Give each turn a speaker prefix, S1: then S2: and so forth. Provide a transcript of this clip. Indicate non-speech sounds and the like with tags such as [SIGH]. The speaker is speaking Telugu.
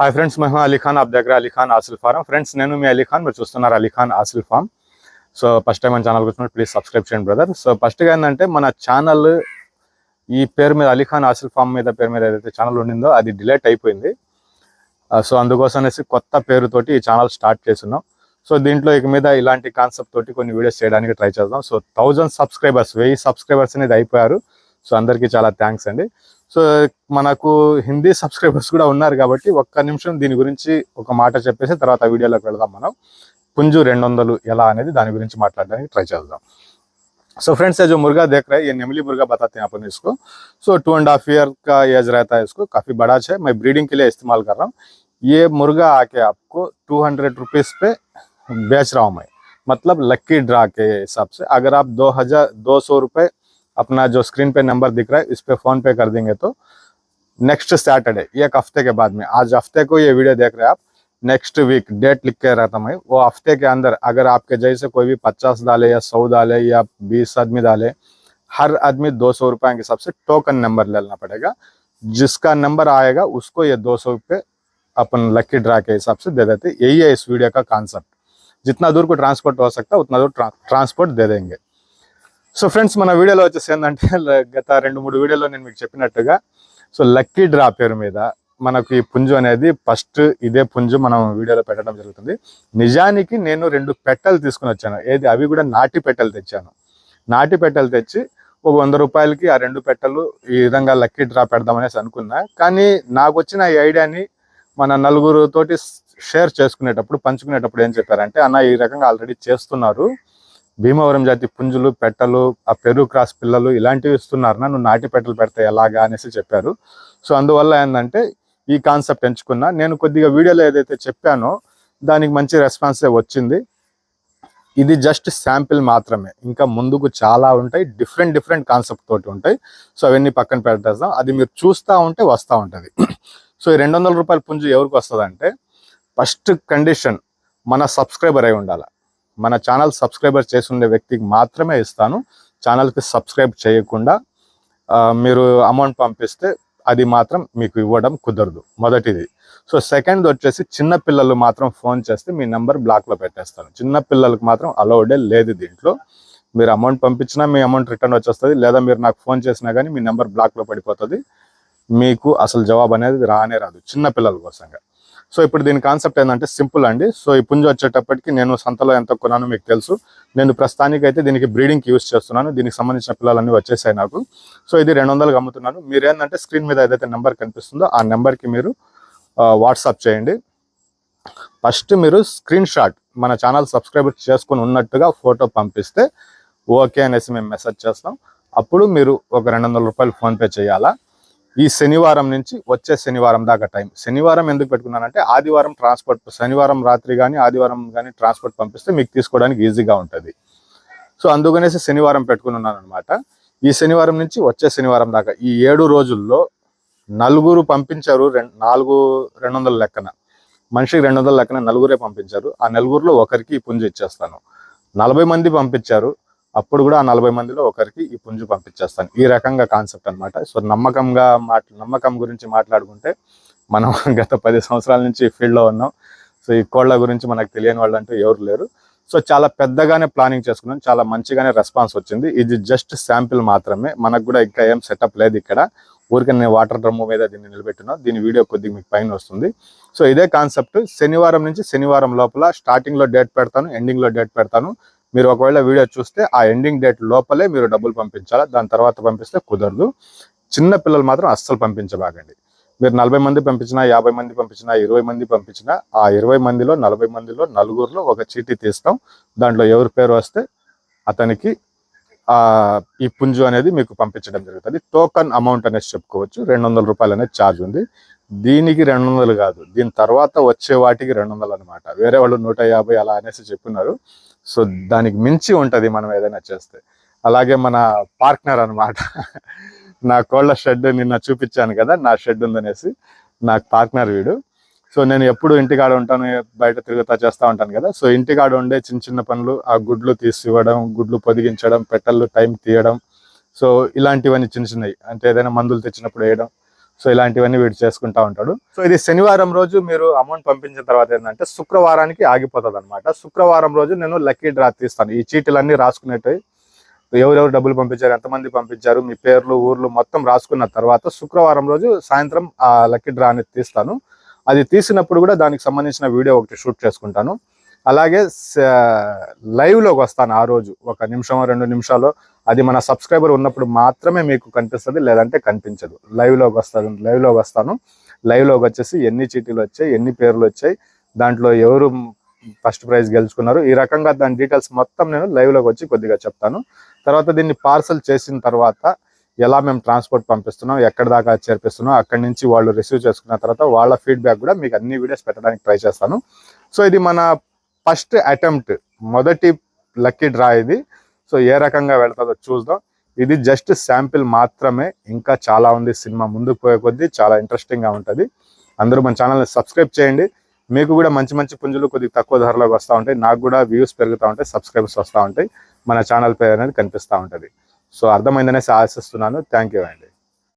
S1: హాయ్ ఫ్రెండ్స్ మేము అలీ ఖాన్ ఆప్ దగ్గర అలీ ఖాన్ ఆసిల్ ఫారం ఫ్రెండ్స్ నేను మీ అలీ ఖాన్ మీరు చూస్తున్నారు Ali Khan Aseel farm so first time మన ఛానల్ వచ్చినప్పుడు ప్లీజ్ సబ్స్క్రైబ్ చేయండి బ్రదర్ సో ఫస్ట్గా ఏంటంటే మన ఛానల్ ఈ పేరు మీద అలీఖాన్ ఆసిల్ ఫామ్ మీద పేరు మీద ఏదైతే ఛానల్ ఉండిందో అది డిలేట్ అయిపోయింది. Uh, సో అందుకోసం అనేసి కొత్త పేరుతోటి ఈ ఛానల్ స్టార్ట్ చేస్తున్నాం. సో దీంట్లో ఇక మీద ఇలాంటి కాన్సెప్ట్ తోటి కొన్ని వీడియోస్ చేయడానికి ట్రై చేద్దాం. సో థౌజండ్ సబ్స్క్రైబర్స్ వెయ్యి సబ్స్క్రైబర్స్ అనేది అయిపోయారు. సో అందరికీ చాలా థ్యాంక్స్ అండి. సో మనకు హిందీ సబ్స్క్రైబర్స్ కూడా ఉన్నారు కాబట్టి ఒక్క నిమిషం దీని గురించి ఒక మాట చెప్పేసి తర్వాత వీడియోలోకి వెళదాం మనం పుంజు రెండు వందలు ఎలా అనేది దాని గురించి మాట్లాడడానికి ట్రై చేద్దాం सो फ्रेंड्स ये जो मुर्गा देख रहे हैं ये नेमली मुर्गा बताते हैं अपन इसको so two and half year का एज रहता है इसको काफी बड़ा है मैं ब्रीडिंग के लिए इस्तेमाल कर रहा हूँ ये मुर्गा आके आपको टू हंड्रेड रुपीज पे बेच रहा हूँ मैं मतलब लक्की ड्रा के हिसाब से अगर आप दो हजार दो सौ रुपये अपना जो स्क्रीन पे नंबर दिख रहा है, इस पे फ़ोन पे कर देंगे तो नेक्स्ट सैटरडे एक हफ़्ते के बाद में, आज हफ़्ते को ये वीडियो देख रहे हैं आप नेक्स्ट वीक डेट लिख के रहता मैं, वो हफ़्ते के अंदर अगर आपके जैसे कोई भी पचास डाले या सौ डाले या बीस आदमी डाले, हर आदमी दो सौ रुपये के हिसाब से टोकन नंबर लेना पड़ेगा, जिसका नंबर आएगा, उसको ये दो सौ रुपये अपन लक्की ड्रा के हिसाब से दे देते, यही है इस वीडियो का कॉन्सेप्ट जितना दूर को ट्रांसपोर्ट हो सकता है, उतना दूर ट्रांसपोर्ट दे देंगे। సో ఫ్రెండ్స్ మన వీడియోలో వచ్చేసి ఏంటంటే [LAUGHS] గత రెండు మూడు వీడియోలో నేను మీకు చెప్పినట్టుగా సో లక్కీ డ్రా పేరు మీద మనకు ఈ పుంజు అనేది ఫస్ట్ ఇదే పుంజు మనం వీడియోలో పెట్టడం జరుగుతుంది. నిజానికి నేను రెండు పెట్టెలు తీసుకుని వచ్చాను. ఏది? అవి కూడా నాటి పెట్టెలు తెచ్చాను. నాటి పెట్టెలు తెచ్చి ఒక వంద రూపాయలకి ఆ రెండు పెట్టెలు ఈ విధంగా లక్కీ డ్రా పెడదామనేసి అనుకున్నా. కానీ నాకు వచ్చిన ఈ ఐడియాని మన నలుగురుతోటి షేర్ చేసుకునేటప్పుడు పంచుకునేటప్పుడు ఏం చెప్పారంటే అన్న ఈ రకంగా ఆల్రెడీ చేస్తున్నారు. భీమవరం జాతి పుంజులు పెట్టలు ఆ పెరుగు క్రాస్ పిల్లలు ఇలాంటివి ఇస్తున్నారు నువ్వు నాటి పెట్టలు పెడితే ఎలాగా అనేసి చెప్పారు. సో అందువల్ల ఏంటంటే ఈ కాన్సెప్ట్ ఎంచుకున్నా. నేను కొద్దిగా వీడియోలో ఏదైతే చెప్పానో దానికి మంచి రెస్పాన్సే వచ్చింది. ఇది జస్ట్ శాంపిల్ మాత్రమే. ఇంకా ముందుకు చాలా ఉంటాయి. డిఫరెంట్ డిఫరెంట్ కాన్సెప్ట్ తోటి ఉంటాయి. సో అవన్నీ పక్కన పెట్టేద్దాం. అది మీరు చూస్తూ ఉంటే వస్తూ ఉంటుంది. సో ఈ రెండు వందల రూపాయల పుంజు ఎవరికి వస్తుంది అంటే ఫస్ట్ కండిషన్ మన సబ్స్క్రైబర్ అయి ఉండాలి. మన ఛానల్ సబ్స్క్రైబర్ చేసి వ్యక్తికి మాత్రమే ఇస్తాను. ఛానల్కి సబ్స్క్రైబ్ చేయకుండా మీరు అమౌంట్ పంపిస్తే అది మాత్రం మీకు ఇవ్వడం కుదరదు. మొదటిది. సో సెకండ్ వచ్చేసి చిన్న పిల్లలు మాత్రం ఫోన్ చేస్తే మీ నెంబర్ బ్లాక్లో పెట్టేస్తాను. చిన్న పిల్లలకు మాత్రం అలౌడే లేదు దీంట్లో. మీరు అమౌంట్ పంపించినా మీ అమౌంట్ రిటర్న్ వచ్చేస్తుంది లేదా మీరు నాకు ఫోన్ చేసినా కానీ మీ నెంబర్ బ్లాక్లో పడిపోతుంది. మీకు అసలు జవాబు అనేది రానే రాదు చిన్న పిల్లల కోసంగా. సో ఇప్పుడు దీని కాన్సెప్ట్ ఏంటంటే సింపుల్ అండి. సో ఈ పుంజు వచ్చేటప్పటికి నేను సంతలో ఎంత కొన్నాను మీకు తెలుసు. నేను ప్రస్తుతానికి అయితే దీనికి బ్రీడింగ్కి యూస్ చేస్తున్నాను. దీనికి సంబంధించిన పిల్లలన్నీ వచ్చేసాయి నాకు. సో ఇది రెండు వందలకు అమ్ముతున్నాను. మీరు ఏంటంటే స్క్రీన్ మీద ఏదైతే నెంబర్ కనిపిస్తుందో ఆ నెంబర్కి మీరు వాట్సాప్ చేయండి. ఫస్ట్ మీరు స్క్రీన్ షాట్ మన ఛానల్ సబ్స్క్రైబర్ చేసుకుని ఉన్నట్టుగా ఫోటో పంపిస్తే ఓకే అనేసి మేము మెసేజ్ చేస్తాం. అప్పుడు మీరు ఒక రెండు వందల రూపాయలు ఫోన్పే చేయాలా? ఈ శనివారం నుంచి వచ్చే శనివారం దాకా టైం. శనివారం ఎందుకు పెట్టుకున్నానంటే ఆదివారం ట్రాన్స్పోర్ట్ శనివారం రాత్రి కానీ ఆదివారం కానీ ట్రాన్స్పోర్ట్ పంపిస్తే మీకు తీసుకోవడానికి ఈజీగా ఉంటుంది. సో అందుకనేసి శనివారం పెట్టుకుని ఉన్నాను అనమాట ఈ శనివారం నుంచి వచ్చే శనివారం దాకా ఈ ఏడు రోజుల్లో నలుగురు పంపించారు రెండు నాలుగు రెండు వందల లెక్కన. మనిషికి రెండు వందల లెక్కన నలుగురే పంపించారు. ఆ నలుగురిలో ఒకరికి పుంజ పుంజు ఇచ్చేస్తాను. నలభై మంది పంపించారు. అప్పుడు కూడా ఆ నలభై మందిలో ఒకరికి ఈ పుంజు పంపించేస్తాను. ఈ రకంగా కాన్సెప్ట్ అనమాట సో నమ్మకంగా మాట్ నమ్మకం గురించి మాట్లాడుకుంటే మనం [LAUGHS] గత పది సంవత్సరాల నుంచి ఈ ఫీల్డ్లో ఉన్నాం. సో ఈ కోళ్ళ గురించి మనకు తెలియని వాళ్ళు అంటూ ఎవరు లేరు. సో చాలా పెద్దగానే ప్లానింగ్ చేసుకున్నాం. చాలా మంచిగానే రెస్పాన్స్ వచ్చింది. ఇది జస్ట్ శాంపిల్ మాత్రమే. మనకు కూడా ఇంకా ఏం సెటప్ లేదు ఇక్కడ. ఊరికే నేను వాటర్ డ్రమ్ము మీద దీన్ని నిలబెట్టినా దీని వీడియో కొద్దిగా మీకు పైన వస్తుంది. సో ఇదే కాన్సెప్ట్ శనివారం నుంచి శనివారం లోపల స్టార్టింగ్లో డేట్ పెడతాను ఎండింగ్లో డేట్ పెడతాను. మీరు ఒకవేళ వీడియో చూస్తే ఆ ఎండింగ్ డేట్ లోపలే మీరు డబ్బులు పంపించాలా? దాని తర్వాత పంపిస్తే కుదరదు. చిన్న పిల్లలు మాత్రం అస్సలు పంపించబాగండి మీరు నలభై మంది పంపించినా యాభై మంది పంపించినా ఇరవై మంది పంపించినా ఆ ఇరవై మందిలో నలభై మందిలో నలుగురిలో ఒక చీటీ తీస్తాం. దాంట్లో ఎవరి పేరు వస్తే అతనికి ఈ పుంజు అనేది మీకు పంపించడం జరుగుతుంది. టోకన్ అమౌంట్ అనేది చెప్పుకోవచ్చు. రెండు వందల రూపాయలు అనేది ఛార్జ్ ఉంది. దీనికి రెండు వందలు కాదు. దీని తర్వాత వచ్చే వాటికి రెండు వందలు అనమాట వేరే వాళ్ళు నూట యాభై అలా అనేసి చెప్పినారు. సో దానికి మించి ఉంటుంది మనం ఏదైనా చేస్తే. అలాగే మన పార్ట్నర్ అనమాట నా కోళ్ళ షెడ్ నిన్న చూపించాను కదా నా షెడ్ ఉందనేసి. నాకు పార్ట్నర్ వీడు. సో నేను ఎప్పుడు ఇంటికాడ ఉంటాను బయట తిరుగుతా చేస్తా ఉంటాను కదా. సో ఇంటికాడ ఉండే చిన్న చిన్న పనులు ఆ గుడ్లు తీసివ్వడం గుడ్లు పొదిగించడం పెట్టలు టైం తీయడం. సో ఇలాంటివన్నీ చిన్న చిన్నవి. అంటే ఏదైనా మందులు తెచ్చినప్పుడు వేయడం సో ఇలాంటివన్నీ వీడు చేసుకుంటా ఉంటాడు. సో ఇది శనివారం రోజు మీరు అమౌంట్ పంపించిన తర్వాత ఏంటంటే శుక్రవారానికి ఆగిపోతుంది అనమాట శుక్రవారం రోజు నేను లక్కీ డ్రా తీస్తాను. ఈ చీటీలన్నీ రాసుకునేటివి ఎవరెవరు డబ్బులు పంపించారు ఎంతమంది పంపించారు మీ పేర్లు ఊర్లు మొత్తం రాసుకున్న తర్వాత శుక్రవారం రోజు సాయంత్రం ఆ లక్కీ డ్రా అనేది తీస్తాను. అది తీసినప్పుడు కూడా దానికి సంబంధించిన వీడియో ఒకటి షూట్ చేసుకుంటాను. అలాగే లైవ్లోకి వస్తాను ఆ రోజు. ఒక నిమిషం రెండు నిమిషాలు. అది మన సబ్స్క్రైబర్ ఉన్నప్పుడు మాత్రమే మీకు కనిపిస్తుంది లేదంటే కనిపించదు. లైవ్లోకి వస్తాను లైవ్లోకి వస్తాను. లైవ్లోకి వచ్చేసి ఎన్ని చీటీలు వచ్చాయి ఎన్ని పేర్లు వచ్చాయి దాంట్లో ఎవరు ఫస్ట్ ప్రైజ్ గెలుచుకున్నారు. ఈ రకంగా దాని డీటెయిల్స్ మొత్తం నేను లైవ్లోకి వచ్చి కొద్దిగా చెప్తాను. తర్వాత దీన్ని పార్సల్ చేసిన తర్వాత ఎలా మేము ట్రాన్స్పోర్ట్ పంపిస్తున్నాం ఎక్కడ దాకా చేర్పిస్తున్నాం అక్కడి నుంచి వాళ్ళు రిసీవ్ చేసుకున్న తర్వాత వాళ్ళ ఫీడ్బ్యాక్ కూడా మీకు అన్ని వీడియోస్ పెట్టడానికి ట్రై చేస్తాను. సో ఇది మన ఫస్ట్ అటెంప్ట్ మొదటి లక్కీ డ్రా ఇది. సో ఏ రకంగా వెళ్తుందో చూద్దాం. ఇది జస్ట్ శాంపిల్ మాత్రమే. ఇంకా చాలా ఉంది సినిమా ముందుకు పోయే కొద్దీ చాలా ఇంట్రెస్టింగ్గా ఉంటుంది. అందరూ మన ఛానల్ని సబ్స్క్రైబ్ చేయండి. మీకు కూడా మంచి మంచి పుంజులు కొద్దిగా తక్కువ ధరలోకి వస్తూ ఉంటాయి. నాకు కూడా వ్యూస్ పెరుగుతూ ఉంటాయి సబ్స్క్రైబర్స్ వస్తూ ఉంటాయి. మన ఛానల్ పేరు అనేది కనిపిస్తూ ఉంటుంది. సో అర్థమైందనేసి ఆశిస్తున్నాను. థ్యాంక్ యూ అండి.